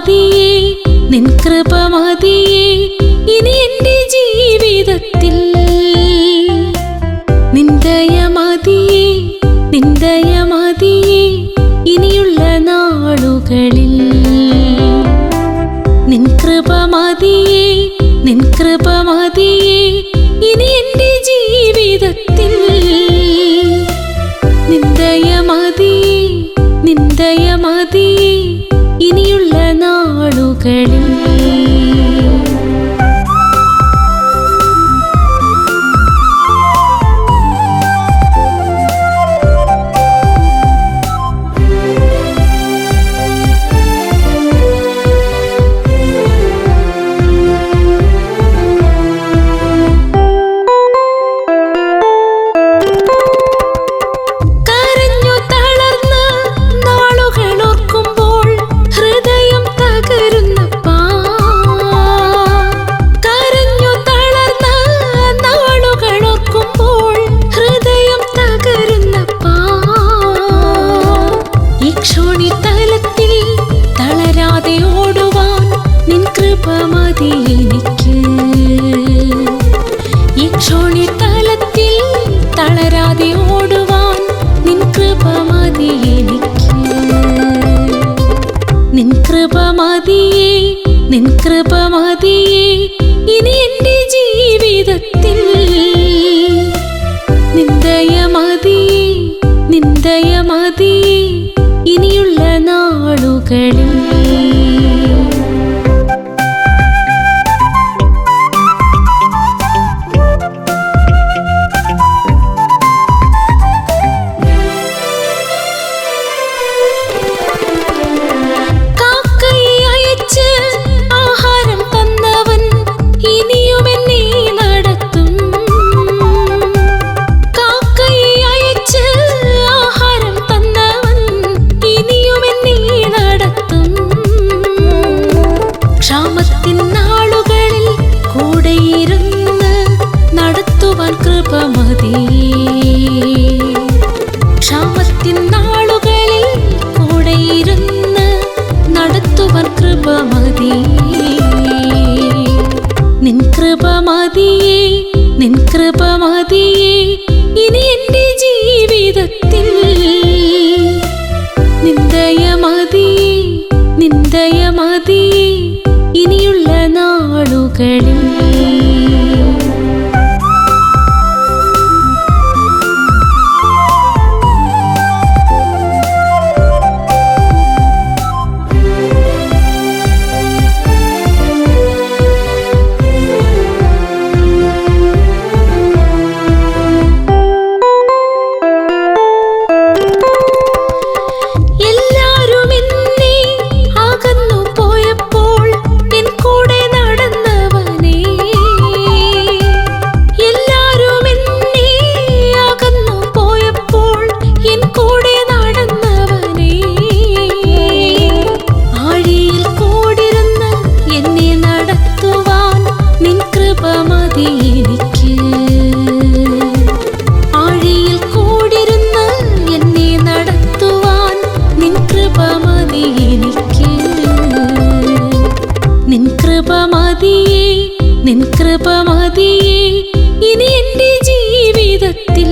മതിയേ നിൻ കൃപ മതിയേ ഇനി എന്റെ ജീവിതത്തിൽ. നിന്ദയ മതിയേ നിന്ദയ മതിയേ ഇനിയുള്ള നാളുകളിൽ. മതി എനിക്ക്. ഈ ക്ഷോണി തലത്തിൽ തളരാതെ ഓടുവാൻ നിൻ കൃപ മതി എനിക്ക്. നിൻ കൃപ മതിയേ നിൻ കൃപ മതിയേ. കൃപമതി. ക്ഷാമത്തിൻ നാളുകളിൽ കൂടെയിരുന്ന് നടത്തുവൻ കൃപ മതി നിൻ കൃപ നിൻ കൃപ ഇനി എന്റെ ജീവിതത്തിൽ നിന്ദയ മതിയേ നിന്ദയ മതിയേ ഇനിയുള്ള നാളുകളിൽ മതിയേ നിൻ കൃപ മതിയേ ഇനി എന്റെ ജീവിതത്തിൽ